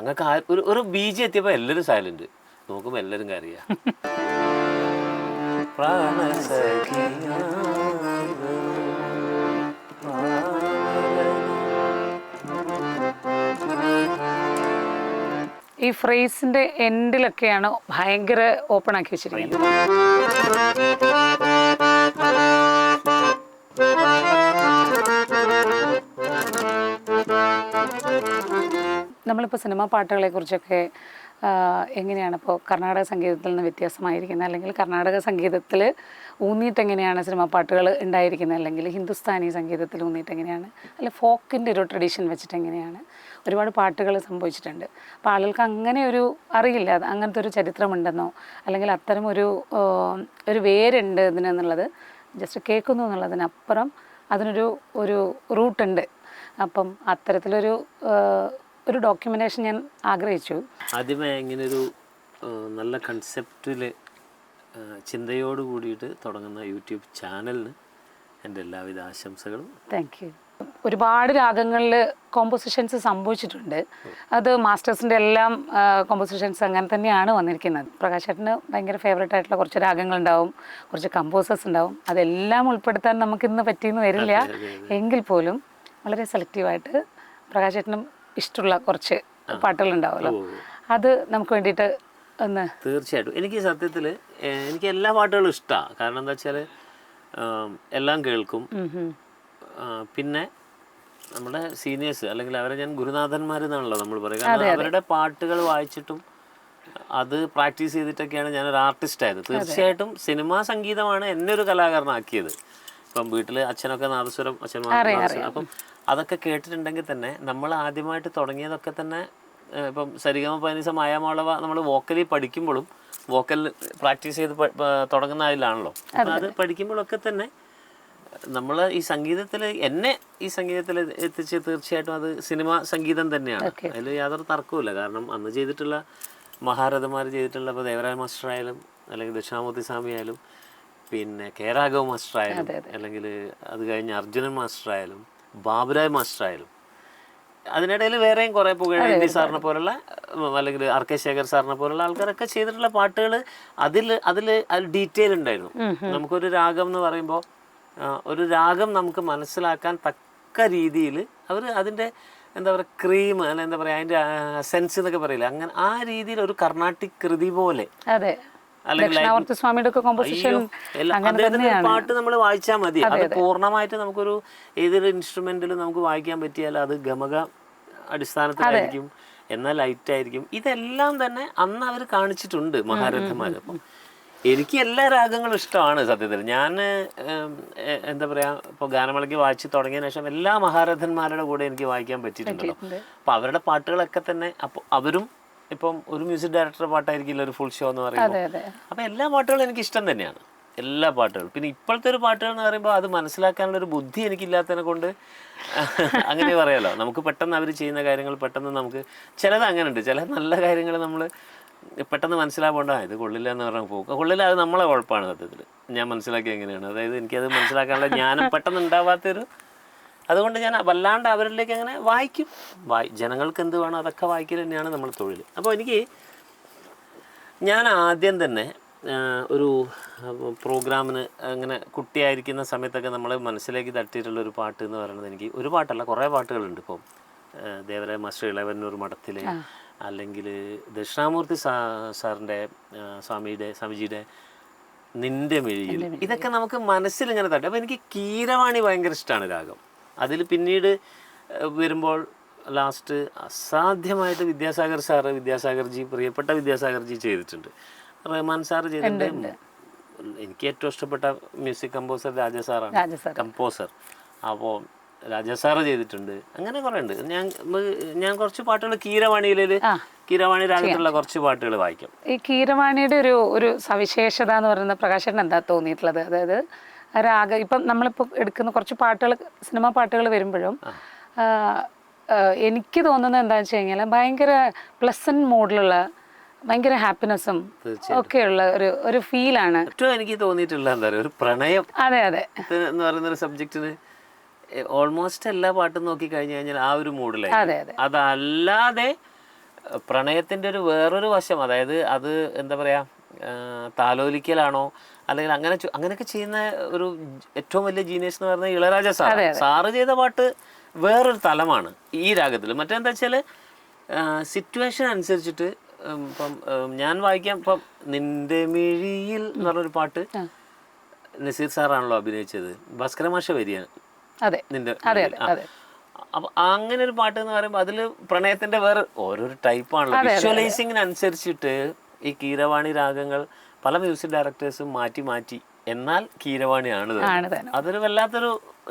ഞങ്ങൾക്ക് ആ- ഒരു ഒരു ബീജ് എത്തിയപ്പോൾ എല്ലാവരും സൈലന്റ് നോക്കുമ്പോൾ എല്ലാവരും കറിയാ ഈ ഫ്രേസിന്റെ എൻഡിലൊക്കെയാണ് ഭയങ്കര ഓപ്പൺ ആക്കി വെച്ചിരിക്കുന്നത്. നമ്മളിപ്പോൾ സിനിമാ പാട്ടുകളെ കുറിച്ചൊക്കെ എങ്ങനെയാണ് ഇപ്പോൾ കർണാടക സംഗീതത്തിൽ നിന്ന് വ്യത്യാസമായിരിക്കുന്നത്? അല്ലെങ്കിൽ കർണാടക സംഗീതത്തിൽ ഊന്നിയിട്ട് എങ്ങനെയാണ് സിനിമാ പാട്ടുകൾ ഉണ്ടായിരിക്കുന്നത്? അല്ലെങ്കിൽ ഹിന്ദുസ്ഥാനി സംഗീതത്തിൽ ഊന്നിയിട്ട് എങ്ങനെയാണ് അല്ല ഫോക്കിന്റെ ഒരു ട്രഡീഷൻ വെച്ചിട്ട് എങ്ങനെയാണ് ഒരുപാട് പാട്ടുകൾ സംഭവിച്ചിട്ടുണ്ട്. അപ്പോൾ ആളുകൾക്ക് അങ്ങനെ ഒരു അറിയില്ല. അങ്ങനത്തെ ഒരു ചരിത്രമുണ്ടെന്നോ അല്ലെങ്കിൽ അത്തരം ഒരു ഒരു വേരുണ്ട് ഇതിനെന്നുള്ളത് ജസ്റ്റ് കേൾക്കുന്നു എന്നുള്ളതിനപ്പുറം അതിനൊരു ഒരു റൂട്ടുണ്ട്. അപ്പം അത്തരത്തിലൊരു ഒരു ഡോക്യുമെന്റേഷൻ ഞാൻ ആഗ്രഹിച്ചു. ആദ്യമേ ഇങ്ങനെ ഒരു നല്ല കൺസെപ്റ്റിൽ ചിന്തയോട് കൂടിയിട്ട് തുടങ്ങുന്ന യൂട്യൂബ് ചാനലിന് എന്റെ എല്ലാവിധ ആശംസകളും. താങ്ക് യു ഒരുപാട് രാഗങ്ങളിൽ കോമ്പോസിഷൻസ് സംഭവിച്ചിട്ടുണ്ട്. അത് മാസ്റ്റേഴ്സിന്റെ എല്ലാം കോമ്പോസിഷൻസ് അങ്ങനെ തന്നെയാണ് വന്നിരിക്കുന്നത്. പ്രകാശേട്ടന് ഭയങ്കര ഫേവറേറ്റ് ആയിട്ടുള്ള കുറച്ച് രാഗങ്ങളുണ്ടാവും കുറച്ച് കമ്പോസേഴ്സ് ഉണ്ടാവും. അതെല്ലാം ഉൾപ്പെടുത്താൻ നമുക്കിന്ന് പറ്റിയെന്ന് വരില്ല. എങ്കിൽ പോലും വളരെ സെലക്റ്റീവായിട്ട് പ്രകാശ് ചേട്ടനും ഇഷ്ടമുള്ള കുറച്ച് പാട്ടുകളുണ്ടാവുമല്ലോ. അത് നമുക്ക് വേണ്ടിയിട്ട് ഒന്ന് തീർച്ചയായിട്ടും. എനിക്ക് സത്യത്തിൽ എനിക്ക് എല്ലാ പാട്ടുകളും ഇഷ്ടമാണ് കാരണം എന്താ വെച്ചാൽ എല്ലാം കേൾക്കും. പിന്നെ നമ്മുടെ സീനിയേഴ്സ് അല്ലെങ്കിൽ അവരെ ഞാൻ ഗുരുനാഥന്മാർ എന്നാണല്ലോ നമ്മൾ പറയുക. കാരണം അവരുടെ പാട്ടുകൾ വായിച്ചിട്ടും അത് പ്രാക്ടീസ് ചെയ്തിട്ടൊക്കെയാണ് ഞാനൊരു ആർട്ടിസ്റ്റ് ആയത് തീർച്ചയായിട്ടും സിനിമാ സംഗീതമാണ് എന്നെ ഒരു കലാകാരനാക്കിയത്. ഇപ്പം വീട്ടിൽ അച്ഛനൊക്കെ നാദസ്വരം അച്ഛൻ നാദസ്വരം. അപ്പം അതൊക്കെ കേട്ടിട്ടുണ്ടെങ്കിൽ തന്നെ നമ്മൾ ആദ്യമായിട്ട് തുടങ്ങിയതൊക്കെ തന്നെ ഇപ്പം സരിഗമ പനിസ മായാമോളവ നമ്മൾ വോക്കലി പഠിക്കുമ്പോഴും വോക്കൽ പ്രാക്ടീസ് ചെയ്ത് തുടങ്ങുന്ന അതിലാണല്ലോ. അപ്പം അത് പഠിക്കുമ്പോഴൊക്കെ തന്നെ നമ്മൾ ഈ സംഗീതത്തിൽ എന്നെ ഈ സംഗീതത്തിൽ എത്തിച്ച് തീർച്ചയായിട്ടും അത് സിനിമ സംഗീതം തന്നെയാണ്. അതിൽ യാതൊരു തർക്കവുമില്ല. കാരണം അന്ന് ചെയ്തിട്ടുള്ള മഹാരഥന്മാർ ചെയ്തിട്ടുള്ള ഇപ്പോൾ ദേവരായ മാസ്റ്റർ ആയാലും അല്ലെങ്കിൽ ദക്ഷിണാമൂർത്തി സ്വാമി ആയാലും പിന്നെ കെ രാഘവ മാസ്റ്റർ ആയാലും അല്ലെങ്കിൽ അത് കഴിഞ്ഞ് അർജുനൻ മാസ്റ്റർ ആയാലും ബാബുരായ് മാസ്റ്റർ ആയാലും അതിനിടയിൽ വേറെയും കുറേ പുകഴേന്തി സാറിനെ പോലുള്ള അല്ലെങ്കിൽ ആർ കെ ശേഖർ സാറിനെ പോലുള്ള ആൾക്കാരൊക്കെ ചെയ്തിട്ടുള്ള പാട്ടുകൾ അതിൽ അതിൽ അതിൽ ഡീറ്റെയിൽ ഉണ്ടായിരുന്നു. നമുക്കൊരു രാഗം എന്ന് പറയുമ്പോൾ ഒരു രാഗം നമുക്ക് മനസ്സിലാക്കാൻ തക്ക രീതിയിൽ അവർ അതിന്റെ എന്താ പറയുക ക്രീം അല്ല എന്താ പറയുക അതിന്റെ സെൻസ് എന്നൊക്കെ പറയില്ല അങ്ങനെ ആ രീതിയിൽ ഒരു കർണാട്ടിക് കൃതി പോലെ ദക്ഷിണാവർത്തി സ്വാമിയുടെ ഒക്കെ കോമ്പോസിഷൻ പാട്ട് നമ്മൾ വായിച്ചാൽ മതി. അത് പൂർണമായിട്ട് നമുക്കൊരു ഏതൊരു ഇൻസ്ട്രുമെന്റിലും നമുക്ക് വായിക്കാൻ പറ്റിയാൽ അത് ഗമക അടിസ്ഥാനത്തിലായിരിക്കും എന്നാൽ ലൈറ്റ് ആയിരിക്കും. ഇതെല്ലാം തന്നെ അന്ന് അവർ കാണിച്ചിട്ടുണ്ട് മഹാരഥന്മാർ അപ്പം എനിക്ക് എല്ലാ രാഗങ്ങളും ഇഷ്ടമാണ് സത്യത്തിൽ. ഞാൻ എന്താ പറയാ ഇപ്പോൾ ഗാനമേളയ്ക്ക് വായിച്ചു തുടങ്ങിയ ശേഷം എല്ലാ മഹാരഥന്മാരുടെ കൂടെ എനിക്ക് വായിക്കാൻ പറ്റിയിട്ടുണ്ടല്ലോ. അപ്പോൾ അവരുടെ പാട്ടുകളൊക്കെ തന്നെ അപ്പോൾ അവരും ഇപ്പം ഒരു മ്യൂസിക് ഡയറക്ടറുടെ പാട്ടായിരിക്കില്ല ഒരു ഫുൾ ഷോ എന്ന് പറയുന്നത് അപ്പം എല്ലാ പാട്ടുകളും എനിക്ക് ഇഷ്ടം തന്നെയാണ്. എല്ലാ പാട്ടുകളും. പിന്നെ ഇപ്പോഴത്തെ ഒരു പാട്ടുകൾ എന്ന് പറയുമ്പോൾ അത് മനസ്സിലാക്കാനുള്ള ഒരു ബുദ്ധി എനിക്കില്ലാത്തതിനെ കൊണ്ട് അങ്ങനെ പറയാലോ. നമുക്ക് പെട്ടെന്ന് അവർ ചെയ്യുന്ന കാര്യങ്ങൾ പെട്ടെന്ന് നമുക്ക് ചിലത് അങ്ങനെ ഉണ്ട് ചില നല്ല കാര്യങ്ങൾ നമ്മൾ പെട്ടെന്ന് മനസ്സിലാവേണ്ട. ഇത് കൊള്ളില്ല എന്ന് പറഞ്ഞാൽ പോകും കൊള്ളില്ല അത് നമ്മളെ കുഴപ്പമാണ് സത്യത്തിൽ ഞാൻ മനസ്സിലാക്കി എങ്ങനെയാണ്. അതായത് എനിക്കത് മനസ്സിലാക്കാനുള്ള ജ്ഞാനം പെട്ടെന്ന് ഉണ്ടാവാത്തൊരു അതുകൊണ്ട് ഞാൻ വല്ലാണ്ട് അവരിലേക്ക് അങ്ങനെ വായിക്കും. വായി ജനങ്ങൾക്ക് എന്ത് വേണോ അതൊക്കെ വായിക്കൽ തന്നെയാണ് നമ്മൾ തൊഴിൽ. അപ്പോൾ എനിക്ക് ഞാൻ ആദ്യം തന്നെ ഒരു പ്രോഗ്രാമിന് അങ്ങനെ കുട്ടിയായിരിക്കുന്ന സമയത്തൊക്കെ നമ്മൾ മനസ്സിലേക്ക് തട്ടിയിട്ടുള്ള ഒരു പാട്ട് എന്ന് പറയുന്നത് എനിക്ക് ഒരു പാട്ടല്ല കുറേ പാട്ടുകളുണ്ട് ഇപ്പം. ദേവരായ മാസ്റ്റർ ഇളവന്നൂർ മഠത്തിൽ അല്ലെങ്കിൽ ദക്ഷിണാമൂർത്തി സാ സാറിന്റെ സ്വാമിയുടെ സ്വാമിജിയുടെ നിന്റെ മിഴിയിൽ. ഇതൊക്കെ നമുക്ക് മനസ്സിൽ ഇങ്ങനെ തട്ടി. അപ്പോൾ എനിക്ക് കീരവാണി ഭയങ്കര ഇഷ്ടമാണ് രാഗം. അതിൽ പിന്നീട് വരുമ്പോൾ ലാസ്റ്റ് അസാധ്യമായിട്ട് വിദ്യാസാഗർ സാറ് വിദ്യാസാഗർജി പ്രിയപ്പെട്ട വിദ്യാസാഗർജി ചെയ്തിട്ടുണ്ട്. റഹ്മാൻ സാർ ചെയ്തിട്ടുണ്ട്. എനിക്ക് ഏറ്റവും ഇഷ്ടപ്പെട്ട മ്യൂസിക് കമ്പോസർ രാജ സാറാണ്. Raja sir composer. അപ്പോൾ രാജ സാറ് ചെയ്തിട്ടുണ്ട്. അങ്ങനെ കുറേ ഉണ്ട് ഞാൻ ഞാൻ കുറച്ച് പാട്ടുകൾ കീരവാണിയിൽ കീരവാണി രാഗത്തിലുള്ള കുറച്ച് പാട്ടുകൾ വായിക്കാം. ഈ കീരവാണിയുടെ ഒരു ഒരു സവിശേഷത എന്ന് പറയുന്ന പ്രകാശൻ എന്താ തോന്നിയിട്ടുള്ളത്? അതായത് രാഗ ഇപ്പം നമ്മളിപ്പോൾ എടുക്കുന്ന കുറച്ച് പാട്ടുകൾ സിനിമ പാട്ടുകൾ വരുമ്പോഴും എനിക്ക് തോന്നുന്നത് എന്താണെന്ന് വെച്ച് കഴിഞ്ഞാൽ ഭയങ്കര പ്ലസന്റ് മോഡിലുള്ള ഭയങ്കര ഹാപ്പിനെസ്സും ഒക്കെയുള്ള ഒരു ഒരു ഫീലാണ് ഏറ്റവും എനിക്ക് തോന്നിയിട്ടുള്ള എന്താ പറയുക ഒരു പ്രണയം. അതെ അതെ. എന്ന് പറയുന്ന ഒരു സബ്ജക്റ്റിന് ഓൾമോസ്റ്റ് എല്ലാ പാട്ടും നോക്കി കഴിഞ്ഞു കഴിഞ്ഞാൽ ആ ഒരു മൂഡിലായി അതെ അതെ. അതല്ലാതെ പ്രണയത്തിന്റെ ഒരു വേറൊരു വശം അതായത് അത് എന്താ പറയാ താലോലിക്കലാണോ അല്ലെങ്കിൽ അങ്ങനെ അങ്ങനെയൊക്കെ ചെയ്യുന്ന ഒരു ഏറ്റവും വലിയ ജീനിയസ് എന്ന് പറയുന്നത് ഇളയരാജ സാർ സാറ് ചെയ്ത പാട്ട് വേറൊരു തലമാണ് ഈ രാഗത്തിൽ മറ്റെന്താ വെച്ചാൽ സിറ്റുവേഷൻ അനുസരിച്ചിട്ട് ഇപ്പം ഞാൻ വായിക്കാം ഇപ്പം നിന്റെ മിഴിയിൽ എന്ന് പറഞ്ഞൊരു പാട്ട് നസീർ സാറാണല്ലോ അഭിനയിച്ചത്. ഭാസ്കര മാഷ വരികയാണ്. അതെ. നിന്റെ അപ്പൊ അങ്ങനെ ഒരു പാട്ട് എന്ന് പറയുമ്പോൾ അതിൽ പ്രണയത്തിന്റെ വേറെ ഓരോ ടൈപ്പാണല്ലോ വിഷ്വലൈസിങ്ങിനനുസരിച്ചിട്ട് ഈ കീരവാണി രാഗങ്ങൾ പല മ്യൂസിക് ഡയറക്ടേഴ്സും മാറ്റി മാറ്റി. എന്നാൽ കീരവാണിയാണ് അതൊരു വല്ലാത്തൊരു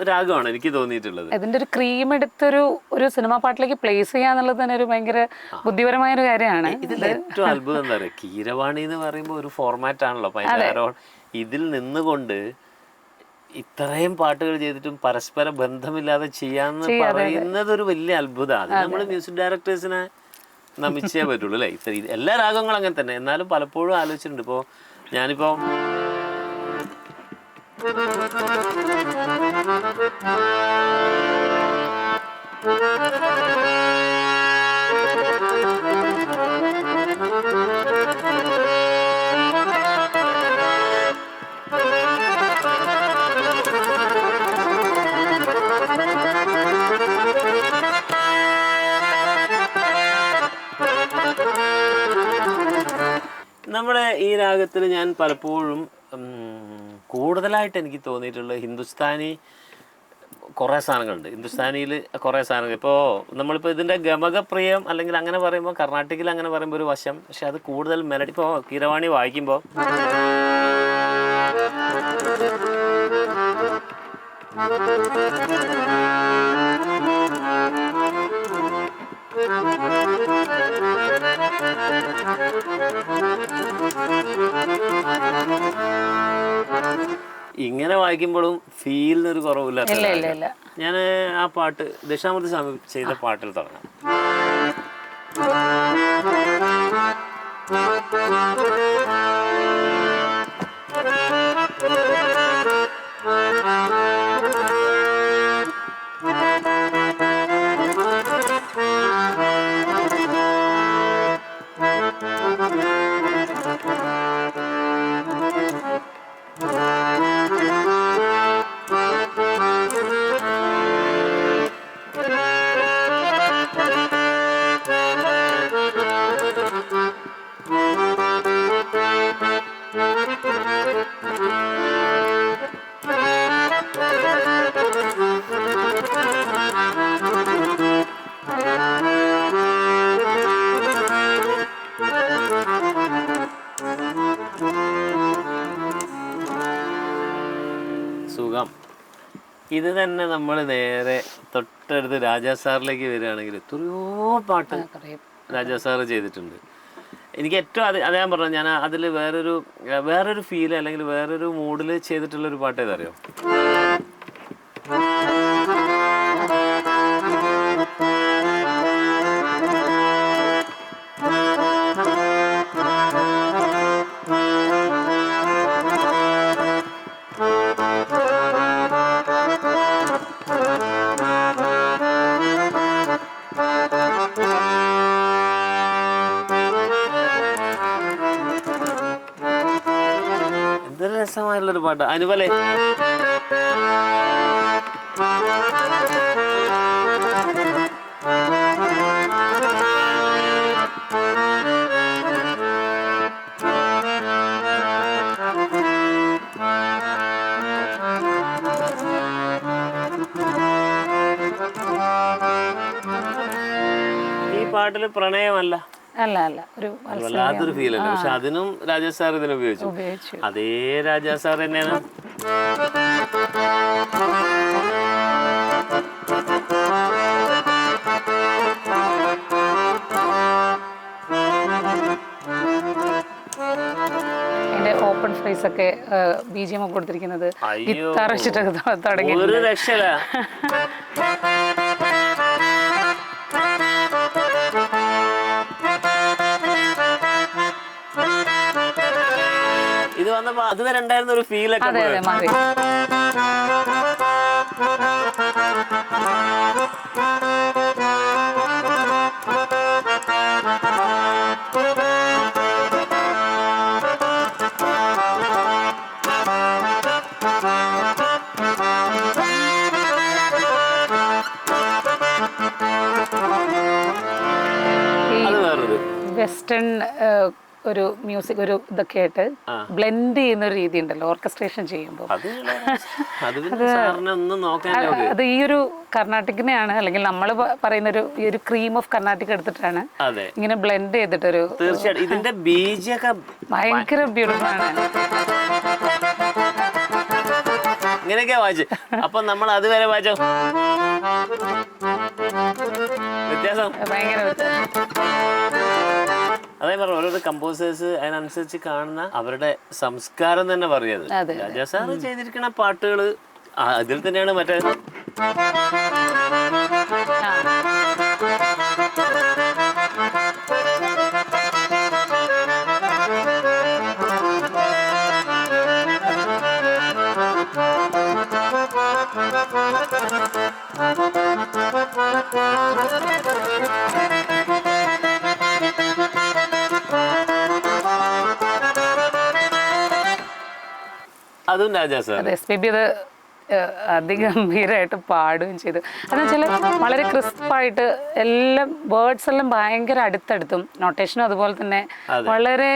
രാഗമാണ് എനിക്ക് തോന്നിയിട്ടുള്ളത്. ഇതിന്റെ ഒരു ക്രീം എടുത്തൊരു ഒരു സിനിമാ പാട്ടിലേക്ക് പ്ലേസ് ചെയ്യാന്നുള്ളത് തന്നെ ഒരു ഭയങ്കര ബുദ്ധിപരമായ ഒരു കാര്യമാണ്. ഇതിൽ ഏറ്റവും അത്ഭുതം എന്താ പറയുക കീരവാണി എന്ന് പറയുമ്പോൾ ഒരു ഫോർമാറ്റ് ആണല്ലോ. ഇതിൽ നിന്നുകൊണ്ട് ഇത്രയും പാട്ടുകൾ ചെയ്തിട്ടും പരസ്പര ബന്ധമില്ലാതെ ചെയ്യാന്ന് പറയുന്നത് ഒരു വലിയ അത്ഭുതമാണ്. അത് നമ്മൾ മ്യൂസിക് ഡയറക്ടേഴ്സിനെ നമിച്ചേ പറ്റുള്ളൂ അല്ലേ? ഇത്ര എല്ലാ രാഗങ്ങളും അങ്ങനെ തന്നെ. എന്നാലും പലപ്പോഴും ആലോചിച്ചിട്ടുണ്ട്. ഇപ്പോൾ ഞാനിപ്പോൾ ഈ ഞാൻ പലപ്പോഴും കൂടുതലായിട്ട് എനിക്ക് തോന്നിയിട്ടുള്ളത് ഹിന്ദുസ്ഥാനി കുറേ സാധനങ്ങളുണ്ട്. ഹിന്ദുസ്ഥാനിയിൽ കുറേ സാധനങ്ങൾ. ഇപ്പോൾ നമ്മളിപ്പോൾ ഇതിന്റെ ഗമകപ്രിയം അല്ലെങ്കിൽ അങ്ങനെ പറയുമ്പോൾ കർണാടകയിൽ അങ്ങനെ പറയുമ്പോൾ ഒരു വശം. പക്ഷെ അത് കൂടുതൽ മെലഡി ഇപ്പോൾ കീരവാണി വായിക്കുമ്പോൾ ഇങ്ങനെ വായിക്കുമ്പോഴും ഫീലിനൊരു കുറവില്ല ഞാൻ ആ പാട്ട് ദശാമൂർത്തി സ്വാമി ചെയ്ത പാട്ടിൽ തുടങ്ങാം. ഇത് തന്നെ നമ്മൾ നേരെ തൊട്ടടുത്ത് രാജാ സാറിലേക്ക് വരികയാണെങ്കിൽ എത്രയോ പാട്ട് രാജാ സാറ് ചെയ്തിട്ടുണ്ട്. എനിക്ക് ഏറ്റവും അത് അത് ഞാൻ പറഞ്ഞു ഞാൻ അതിൽ വേറൊരു വേറൊരു ഫീൽ അല്ലെങ്കിൽ വേറൊരു മൂഡിൽ ചെയ്തിട്ടുള്ള ഒരു പാട്ട് ഏതറിയോ രസമായുള്ളൊരു പാട്ട്. അനുപലെ ഈ പാട്ടിൽ പ്രണയമല്ല. അല്ല അല്ല. ഒരു വല്ലാത്തൊരു ഫീൽ അല്ല? പക്ഷെ അതിനും രാജാ സാർ ഇതിനെ ഉപയോഗിച്ചു. അതേ രാജാ സാർ തന്നെയാണ്. ഓപ്പൺ ഫ്രേസ് ഒക്കെ ബി ജി എം ഒക്കെ കൊടുത്തിരിക്കുന്നത്. ഗിത്താർ വെച്ചിട്ടൊക്കെ തുടങ്ങി ഒരു രക്ഷല വന്നപ്പോ അതുവരെ ഉണ്ടായിരുന്ന ഒരു ഫീൽ ഒക്കെ വെസ്റ്റേൺ ഒരു മ്യൂസിക് ഒരു ഇതൊക്കെ ആയിട്ട് ബ്ലെൻഡ് ചെയ്യുന്ന ഒരു രീതി ഉണ്ടല്ലോ ഓർക്കസ്ട്രേഷൻ ചെയ്യുമ്പോൾ അത് ഈ ഒരു കർണാട്ടിക്കിനെയാണ് അല്ലെങ്കിൽ നമ്മൾ പറയുന്ന ഒരു ഈ ഒരു ക്രീം ഓഫ് കർണാട്ടിക് എടുത്തിട്ടാണ് ഇങ്ങനെ ബ്ലെൻഡ് ചെയ്തിട്ടൊരു തീർച്ചയായിട്ടും. ഇതിന്റെ ബീജൊക്കെ ഭയങ്കര ബ്യൂട്ടിഫുൾ ആണ്. ഇങ്ങനെയൊക്കെയാ വായിച്ചു. അപ്പൊ നമ്മൾ അതുവരെ വായിച്ചോ? വ്യത്യാസം? ഭയങ്കര വ്യത്യാസം. അതേ പറഞ്ഞു ഓരോരോ കമ്പോസേഴ്സ് അതിനനുസരിച്ച് കാണുന്ന അവരുടെ സംസ്കാരം തന്നെ പറയത് അതെ, രാജാ സാറ് ചെയ്തിരിക്കുന്ന പാട്ടുകൾ അതിൽ തന്നെയാണ് മറ്റേ അതും രാജാ സാർ. അതെ എസ് പി ബി അത് അതിഗംഭീരമായിട്ട് പാടുകയും ചെയ്തു. അതെന്ന് വെച്ചാൽ വളരെ ക്രിസ്പായിട്ട് എല്ലാം വേർഡ്സ് എല്ലാം ഭയങ്കര അടുത്തടുത്തും നൊട്ടേഷനും അതുപോലെ തന്നെ വളരെ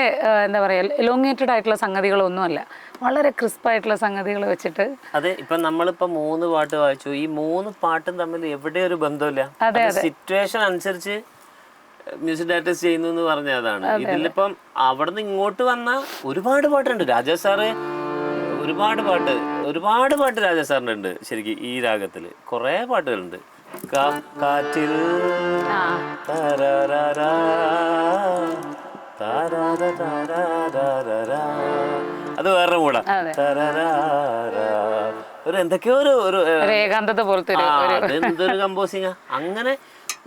എന്താ പറയുക എലോങ്ങേറ്റഡ് ആയിട്ടുള്ള സംഗതികളൊന്നുമല്ല. വളരെ ക്രിസ്പായിട്ടുള്ള സംഗതികൾ വെച്ചിട്ട് അതെ ഇപ്പൊ നമ്മളിപ്പോ മൂന്ന് പാട്ട് വായിച്ചു. ഈ മൂന്ന് പാട്ടും തമ്മിൽ എവിടെ ഒരു ബന്ധമില്ല അതെ സിറ്റുവേഷൻ അനുസരിച്ച് മ്യൂസിക് ഡയറക്ടേഴ്സ് ചെയ്യുന്നു എന്ന് പറഞ്ഞ അതാണ്. ഇതിലിപ്പം അവിടുന്ന് ഇങ്ങോട്ട് വന്ന ഒരുപാട് പാട്ടുണ്ട്. രാജാ സാറ് ഒരുപാട് പാട്ട് ഒരുപാട് പാട്ട് രാജാ ഉണ്ട് ശരിക്കും ഈ രാഗത്തിൽ കുറേ പാട്ടുകളുണ്ട്. കാറ്റിൽ. അത് വേറെ കൂടെ. ഒരു എന്തൊക്കെയോ ഒരു ഒരു ഏകാന്തത പോലത്തെ അതെന്തൊരു കമ്പോസിങ് അങ്ങനെ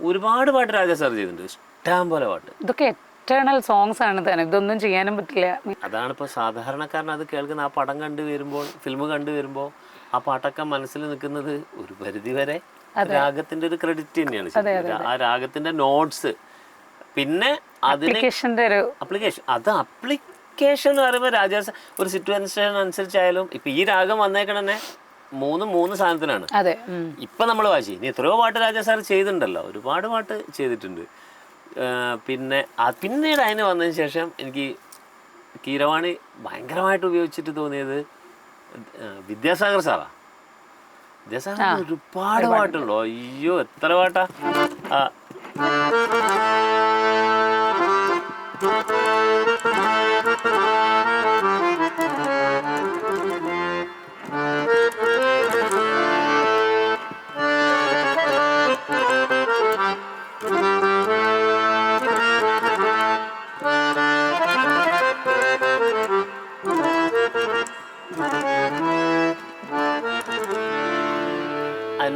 ഒരുപാട് പാട്ട് രാജാ സാർ ചെയ്തിട്ടുണ്ട്. ഇഷ്ടം പോലെ പാട്ട്. ഇതൊക്കെ എറ്റേണൽ സോങ്സ് ആണ് തന്നെ. ഇതൊന്നും ചെയ്യാനും പറ്റില്ല. അതാണ് ഇപ്പോൾ സാധാരണക്കാരൻ അത് കേൾക്കുന്ന ആ പടം കണ്ടു വരുമ്പോൾ ഫിലിം കണ്ടു വരുമ്പോൾ ആ പാട്ടൊക്കെ മനസ്സിൽ നിൽക്കുന്നത് ഒരു പരിധി വരെ രാഗത്തിന്റെ ഒരു ക്രെഡിറ്റ് തന്നെയാണ്. ആ രാഗത്തിന്റെ നോട്ട്സ് പിന്നെ അതിന്റെ ഒരു അപ്ലിക്കേഷൻ അത് അപ്ലിക്കേഷൻ എന്ന് പറയുമ്പോൾ രാജാസ് ഒരു സിറ്റുവേഷൻ അനുസരിച്ചായാലും ഇപ്പൊ ഈ രാഗം വന്നേക്കണ തന്നെ മൂന്ന് മൂന്ന് സാധനത്തിനാണ്. ഇപ്പൊ നമ്മൾ വാശി ഇനി എത്രയോ പാട്ട് രാജാ സാർ ചെയ്തിട്ടുണ്ടല്ലോ. ഒരുപാട് പാട്ട് ചെയ്തിട്ടുണ്ട്. പിന്നെ പിന്നീട് അതിന് വന്നതിന് ശേഷം എനിക്ക് കീരവാണി ഭയങ്കരമായിട്ട് ഉപയോഗിച്ചിട്ട് തോന്നിയത് വിദ്യാസാഗർ സാറാ. വിദ്യാസാഗർ ഒരുപാട്. പാട്ടുണ്ടോ? അയ്യോ എത്ര പാട്ടാ? ആ,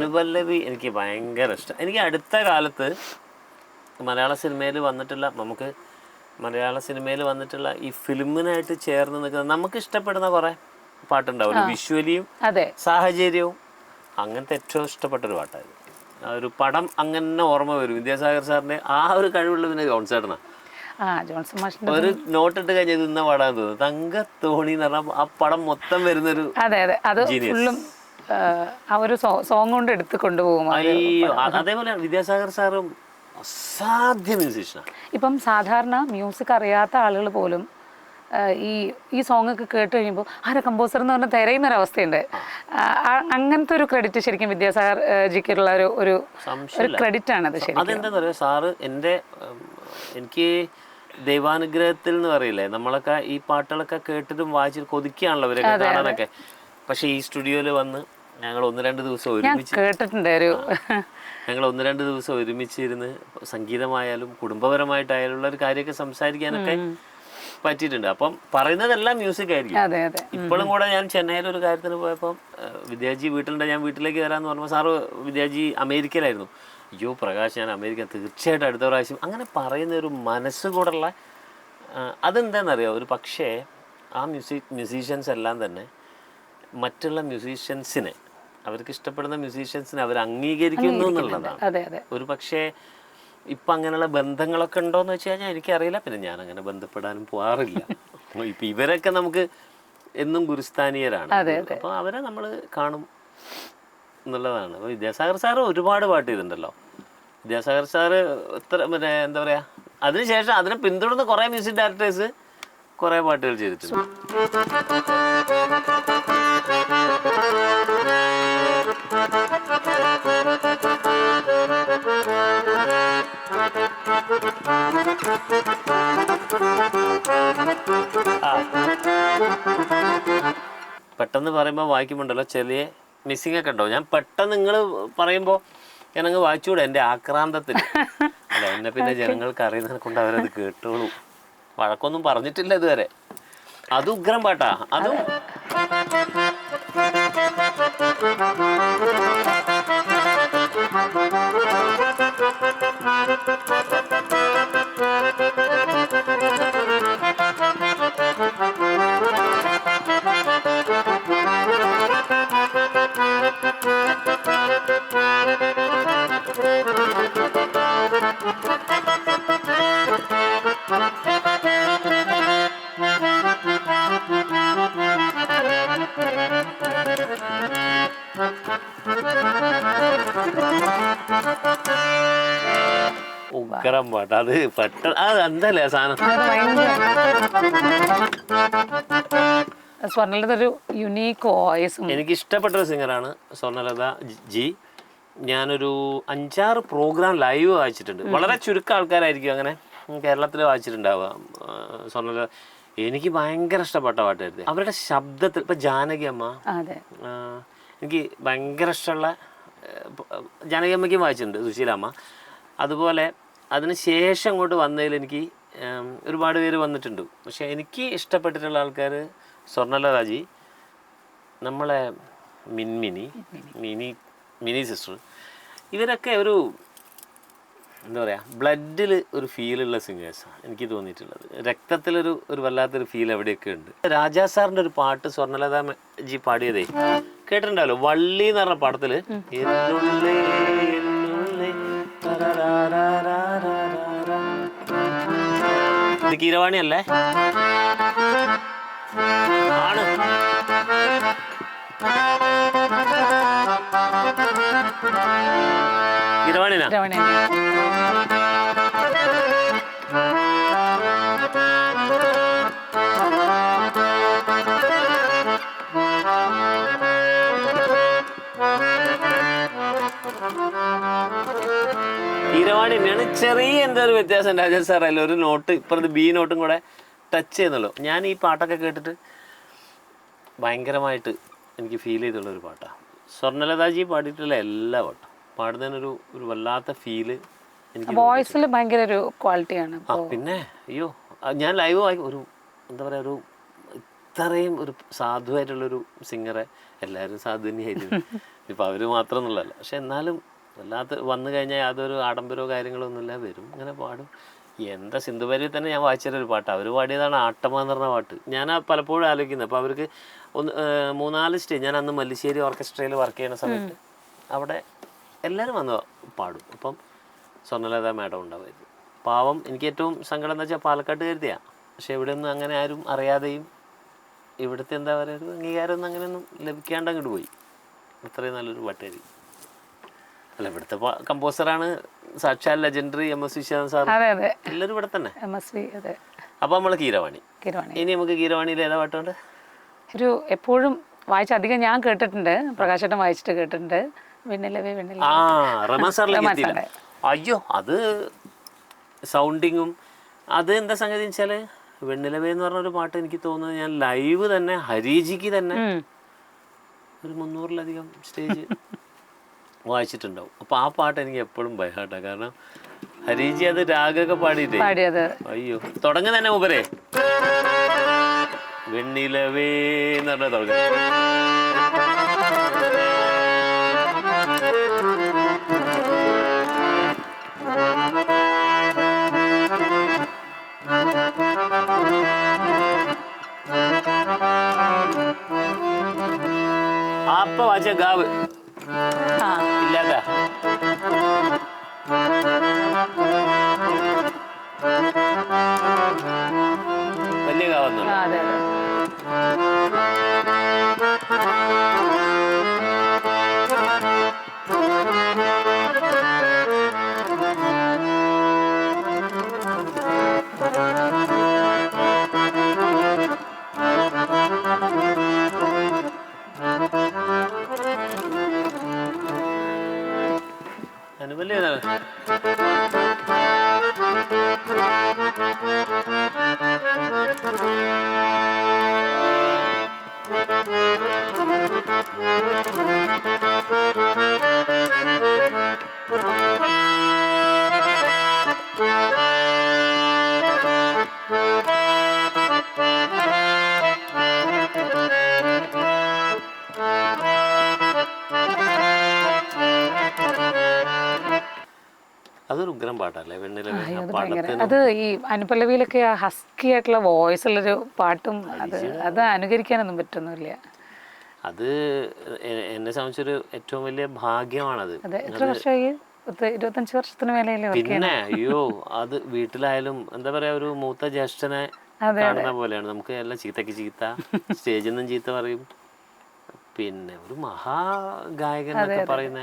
അനുപല്ലവി എനിക്ക് ഭയങ്കര ഇഷ്ടം. എനിക്ക് അടുത്ത കാലത്ത് മലയാള സിനിമയിൽ വന്നിട്ടുള്ള നമുക്ക് മലയാള സിനിമയിൽ വന്നിട്ടുള്ള ഈ ഫിലിമിനായിട്ട് ചേർന്ന് നിൽക്കുന്ന നമുക്ക് ഇഷ്ടപ്പെടുന്ന കുറേ പാട്ടുണ്ടാവും. വിഷ്വലിയും സാഹചര്യവും അങ്ങനത്തെ ഏറ്റവും ഇഷ്ടപ്പെട്ട ഒരു പാട്ടായിരുന്നു. ആ ഒരു പടം അങ്ങനെ ഓർമ്മ വരും. വിദ്യാസാഗർ സാറിന്റെ ആ ഒരു കഴിവുള്ള പിന്നെ ജോൺസേട്ടനാ. ഒരു നോട്ട് ഇട്ട് കഴിഞ്ഞാൽ ഇന്ന പാടാൻ തോന്നുന്നു. തങ്കത്തോണി എന്ന് പറഞ്ഞാൽ ആ പടം മൊത്തം വരുന്നൊരു അതെ അതെ. അത് ആ ഒരു സോങ് കൊണ്ട് എടുത്ത് കൊണ്ടുപോകും അത്. അയ്യോ അ- അതേപോലെ വിദ്യാസാഗർ സാറും അസാധ്യ മ്യൂസീഷ്യനാണ് ഇപ്പം സാധാരണ മ്യൂസിക് അറിയാത്ത ആളുകൾ പോലും ഈ ഈ സോങ് ഒക്കെ കേട്ട് കഴിയുമ്പോൾ ആരാ കമ്പോസർ എന്ന് പറഞ്ഞാൽ തിരയുന്ന ഒരു അവസ്ഥയുണ്ട്. അങ്ങനത്തെ ഒരു ക്രെഡിറ്റ് ശരിക്കും വിദ്യാസാഗർ ജിക്കുള്ള ഒരു ഒരു ഒരു ക്രെഡിറ്റ് ആണ് അത് ശരി പറയുക സാറ് എന്റെ എനിക്ക് ദൈവാനുഗ്രഹത്തിൽ എന്ന് പറയില്ലേ നമ്മളൊക്കെ ഈ പാട്ടുകളൊക്കെ കേട്ടിട്ടും വായിച്ചിട്ട് കൊതിക്കുകയാണല്ലോ ഇവരൊക്കെ കാണാനൊക്കെ. പക്ഷെ ഈ സ്റ്റുഡിയോയിൽ വന്ന് ഞങ്ങൾ ഒന്ന് രണ്ട് ദിവസം ഒരുമിച്ച് കേട്ടിട്ടുണ്ട് ഒരു ഞങ്ങൾ ഒന്ന് രണ്ട് ദിവസം ഒരുമിച്ചിരുന്ന് സംഗീതമായാലും കുടുംബപരമായിട്ടായാലും ഉള്ള ഒരു കാര്യമൊക്കെ സംസാരിക്കാനൊക്കെ പറ്റിയിട്ടുണ്ട്. അപ്പം പറയുന്നതെല്ലാം മ്യൂസിക് ആയിരിക്കും. ഇപ്പോഴും കൂടെ ഞാൻ ചെന്നൈയിൽ ഒരു കാര്യത്തിന് പോയപ്പോൾ വിദ്യാജി വീട്ടിലുണ്ട് ഞാൻ വീട്ടിലേക്ക് വരാമെന്ന് പറഞ്ഞപ്പോൾ സാറ് വിദ്യാജി അമേരിക്കയിലായിരുന്നു. അയ്യോ പ്രകാശ് ഞാൻ അമേരിക്ക തീർച്ചയായിട്ടും അടുത്ത പ്രാവശ്യം. അങ്ങനെ പറയുന്ന ഒരു മനസ്സുകൂടെയുള്ള അതെന്താണെന്നറിയോ? ഒരു പക്ഷേ ആ മ്യൂസിക് മ്യൂസീഷ്യൻസ് എല്ലാം തന്നെ മറ്റുള്ള മ്യൂസീഷ്യൻസിനെ അവർക്ക് ഇഷ്ടപ്പെടുന്ന മ്യൂസീഷ്യൻസിനെ അവർ അംഗീകരിക്കുന്നു എന്നുള്ളതാണ്. ഒരു പക്ഷേ ഇപ്പം അങ്ങനെയുള്ള ബന്ധങ്ങളൊക്കെ ഉണ്ടോയെന്ന് വെച്ച് കഴിഞ്ഞാൽ എനിക്കറിയില്ല പിന്നെ ഞാൻ അങ്ങനെ ബന്ധപ്പെടാനും പോകാറില്ല ഇപ്പം ഇവരൊക്കെ നമുക്ക് എന്നും ഗുരുസ്ഥാനീയരാണ്. അപ്പോൾ അവരെ നമ്മൾ കാണും എന്നുള്ളതാണ്. അപ്പോൾ വിദ്യാസാഗർ സാറ് ഒരുപാട് പാട്ട് ചെയ്തിട്ടുണ്ടല്ലോ. വിദ്യാസാഗർ സാറ് ഇത്ര പിന്നെ എന്താ പറയാ അതിനുശേഷം അതിനെ പിന്തുടർന്ന് കുറേ മ്യൂസിക് ഡയറക്ടേഴ്സ് കുറേ പാട്ടുകൾ ചെയ്തിട്ടുണ്ട്. പെട്ടെന്ന് പറയുമ്പോൾ വായിക്കുമ്പോണ്ടല്ലോ ചെറിയ മിസ്സിംഗ് ഒക്കെ ഉണ്ടോ ഞാൻ പെട്ടെന്ന് നിങ്ങൾ പറയുമ്പോൾ ഞാനങ്ങ് വായിച്ചുകൂടെ എന്റെ ആക്രാന്തത്തിൽ അല്ല എന്നെ പിന്നെ ജനങ്ങൾക്ക് അറിയുന്നതിനെ കൊണ്ട് അവരത് കേട്ടോളൂ. വഴക്കൊന്നും പറഞ്ഞിട്ടില്ല ഇതുവരെ. അത് ഉഗ്രം പാട്ടാ. അതും ഉഗ്രം പാട്ട് അത് പെട്ടെന്ന് അത് എന്തല്ലേ സാധനം? സ്വർണലത ഒരു യുണീക്ക് വോയിസും എനിക്ക് ഇഷ്ടപ്പെട്ട ഒരു സിംഗറാണ് സ്വർണലത ജി ഞാനൊരു അഞ്ചാറ് പ്രോഗ്രാം ലൈവ് വായിച്ചിട്ടുണ്ട്. വളരെ ചുരുക്കം ആൾക്കാരായിരിക്കും അങ്ങനെ കേരളത്തിൽ വായിച്ചിട്ടുണ്ടാവുക. സ്വർണലത എനിക്ക് ഭയങ്കര ഇഷ്ടപ്പെട്ട പാട്ടായിരുന്നു. അവരുടെ ശബ്ദത്തിൽ ഇപ്പം ജാനകി അമ്മ എനിക്ക് ഭയങ്കര ഇഷ്ടമുള്ള ജാനകി അമ്മയ്ക്കും വായിച്ചിട്ടുണ്ട് സുശീലാമ്മ അതുപോലെ അതിന് ശേഷം അങ്ങോട്ട് വന്നതിൽ എനിക്ക് ഒരുപാട് പേര് വന്നിട്ടുണ്ട്. പക്ഷെ എനിക്ക് ഇഷ്ടപ്പെട്ടിട്ടുള്ള ആൾക്കാർ സ്വർണലതാജി നമ്മളെ മിൻമിനി മിനി മിനി സിസ്റ്റർ. ഇവരൊക്കെ ഒരു എന്താ പറയുക ബ്ലഡിൽ ഒരു ഫീലുള്ള സിംഗേഴ്സാണ് എനിക്ക് തോന്നിയിട്ടുള്ളത്. രക്തത്തിലൊരു ഒരു വല്ലാത്തൊരു ഫീൽ എവിടെയൊക്കെ ഉണ്ട്. രാജാ സാറിന്റെ ഒരു പാട്ട് സ്വർണലത ജി പാടിയതേ കേട്ടിട്ടുണ്ടല്ലോ വള്ളി എന്ന് പറഞ്ഞ പാടത്തിൽ. ഇത് കീരവാണി അല്ലേ ആണ്. തീരവാണി തന്നെയാണ് ചെറിയ എന്തൊരു വ്യത്യാസം രാജൻ സാർ ഒരു നോട്ട് ഇപ്പുറത്ത് ബി നോട്ടും കൂടെ ടച്ച് ചെയ്യുന്നുള്ളൂ. ഞാൻ ഈ പാട്ടൊക്കെ കേട്ടിട്ട് ഭയങ്കരമായിട്ട് എനിക്ക് ഫീൽ ചെയ്തുള്ള ഒരു പാട്ടാണ് സ്വർണലതാജി പാടിയിട്ടുള്ള എല്ലാ പാട്ടും. പാടുന്നതിനൊരു ഒരു വല്ലാത്ത ഫീൽ എനിക്ക് വോയിസിൽ ഭയങ്കര ഒരു ക്വാളിറ്റിയാണ്. ആ പിന്നെ അയ്യോ ഞാൻ ലൈവ് ആയി ഒരു എന്താ പറയുക ഒരു ഇത്രയും ഒരു സാധുവായിട്ടുള്ളൊരു സിംഗറെ എല്ലാവരും സാധു തന്നെയായിരുന്നു ഇപ്പം അവർ മാത്രം എന്നുള്ളതല്ല. പക്ഷെ എന്നാലും വല്ലാത്ത വന്നു കഴിഞ്ഞാൽ യാതൊരു ആഡംബരമോ കാര്യങ്ങളോ ഒന്നുമില്ല വരും ഇങ്ങനെ പാടും. എന്താ സിന്ധുപരി തന്നെ ഞാൻ വായിച്ചൊരു പാട്ട്. അവർ പാടിയതാണ് ആട്ടമ എന്ന് പറഞ്ഞ പാട്ട്. ഞാൻ പലപ്പോഴും ആലോചിക്കുന്നത്. അപ്പോൾ അവർക്ക് ഒന്ന് മൂന്നാൽ സ്റ്റേജ് ഞാൻ അന്ന് മല്ലിശ്ശേരി ഓർക്കസ്ട്രയിൽ വർക്ക് ചെയ്യുന്ന സമയത്ത് അവിടെ എല്ലാവരും വന്ന് പാടും. അപ്പം സ്വർണലത മാഡം ഉണ്ടാവുമായിരുന്നു പാവം എനിക്ക് ഏറ്റവും സങ്കടം എന്ന് വെച്ചാൽ പാലക്കാട്ട് കരുതിയാണ് പക്ഷെ ഇവിടെ ഒന്നും അങ്ങനെ ആരും അറിയാതെയും ഇവിടുത്തെ എന്താ പറയുക ഒരു അംഗീകാരമൊന്നും അങ്ങനെയൊന്നും ലഭിക്കാണ്ട് അങ്ങോട്ട് പോയി. അത്രയും നല്ലൊരു പാട്ടേരി അല്ല ഇവിടുത്തെ കമ്പോസറാണ് സാക്ഷാൽ legendary M S Viswanath sir. അതെ അതെ. എല്ലാവരും ഇവിടെ തന്നെ. എം എസ് വി അതെ. അപ്പോൾ നമ്മൾ കീരവാണി. കീരവാണി. ഇനി നമുക്ക് കീരവാണിയിൽ ഏതാ പാട്ടുണ്ട് ഒരു എപ്പോഴും വായിച്ച അധികം ഞാൻ കേട്ടിട്ടുണ്ട്. പ്രകാശേട്ടൻ വായിച്ചിട്ട് കേട്ടിട്ടുണ്ട്. വെണ്ണിലവേ വെണ്ണില ആ സാറിലേക്ക് റഹ്മാൻ എത്തിയില്ല അയ്യോ അത് സൗണ്ടിങ്ങും അത് എന്താ സംഗതി വെച്ചാൽ വെണ്ണിലവേ എന്ന് പറഞ്ഞ ഒരു പാട്ട് എനിക്ക് തോന്നുന്നത് ഞാൻ ലൈവ് തന്നെ ഹരീജിക്ക് തന്നെ. ഒരു മുന്നൂറിലധികം സ്റ്റേജ് വായിച്ചിട്ടുണ്ടാവും. അപ്പോൾ ആ പാട്ട് എനിക്ക് എപ്പോഴും ബൈഹാട്ടാണ് കാരണം ഹരീജി അത് രാഗമൊക്കെ പാടിയിട്ടേ. പാടിയത്. അയ്യോ. തുടങ്ങുന്ന തന്നെ ഉപരെ വെണ്ണിലവേ എന്ന് പറഞ്ഞാൽ തുടങ്ങും അപ്പൊ വാച്ച ഗാവ്. അതല്ലേ പടത്തിന് അത് ഈ അനുപല്ലവിയിലൊക്കെ ആ ഹസ്കി ആയിട്ടുള്ള വോയിസ് ഉള്ളൊരു പാട്ടും അത് അത് അനുകരിക്കാനൊന്നും പറ്റുന്നില്ല അത് എന്നെ സംബന്ധിച്ചൊരു ഏറ്റവും വലിയ ഭാഗ്യമാണത്. എത്ര വർഷമായി? പത്ത് ഇരുപത്തഞ്ച് വർഷത്തിന് പിന്നെ അയ്യോ അത് വീട്ടിലായാലും എന്താ പറയാ ഒരു മൂത്ത ജ്യേഷ്ഠനെ കാണുന്ന പോലെയാണ്. നമുക്ക് എല്ലാം ചീത്തക്ക് ചീത്ത സ്റ്റേജിൽ നിന്നും ചീത്ത പറയും. പിന്നെ ഒരു മഹാഗായകൻ എന്നൊക്കെ പറയുന്ന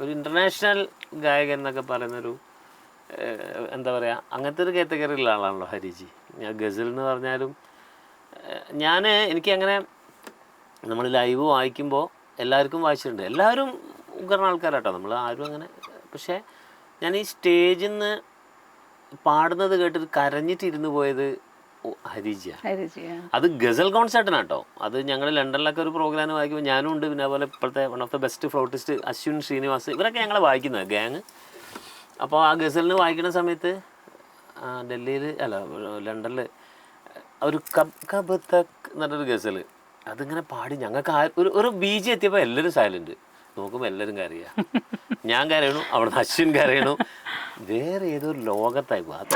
ഒരു ഇന്റർനാഷണൽ ഗായകൻ എന്നൊക്കെ പറയുന്ന ഒരു എന്താ പറയുക അങ്ങനത്തെ ഒരു കാറ്റഗറിയിലുള്ള ആളാണല്ലോ ഹരിജി. ഞാൻ ഗസൽ എന്ന് പറഞ്ഞാലും ഞാൻ എനിക്ക് അങ്ങനെ നമ്മൾ ലൈവ് വായിക്കുമ്പോൾ എല്ലാവർക്കും വായിച്ചിട്ടുണ്ട്. എല്ലാവരും ഉഗ്രന ആൾക്കാരാട്ടോ. നമ്മൾ ആരും അങ്ങനെ പക്ഷേ ഞാൻ ഈ സ്റ്റേജിൽ നിന്ന് പാടുന്നത് കേട്ടിട്ട് കരഞ്ഞിട്ടിരുന്ന് പോയത് ഹരിജിയ. അത് ഗസൽ കോൺസേർട്ടിനാട്ടോ അത് ഞങ്ങൾ ലണ്ടനിലൊക്കെ ഒരു പ്രോഗ്രാം വായിക്കുമ്പോൾ ഞാനും ഉണ്ട്. പിന്നെ അതുപോലെ ഇപ്പോഴത്തെ one of the best flautist Ashwin Srinivas ഇവരൊക്കെ ഞങ്ങളെ വായിക്കുന്നത്. ഗാങ് അപ്പോൾ ആ ഗസലിന് വായിക്കുന്ന സമയത്ത് ഡൽഹിയിൽ അല്ല ലണ്ടനിൽ ഒരു കബ് കബ് തക് എന്നൊരു ഗസൽ അതിങ്ങനെ പാടി ഞങ്ങൾക്ക് ആ ഒരു ഒരു ബീജി എത്തിയപ്പോൾ എല്ലാവരും സൈലന്റ് നോക്കുമ്പോൾ എല്ലാവരും കരയുക ഞാൻ കരയണു അവിടുന്ന് അശ്വിൻ കരയണു. വേറെ ഏതൊരു ലോകത്തായി. പോകും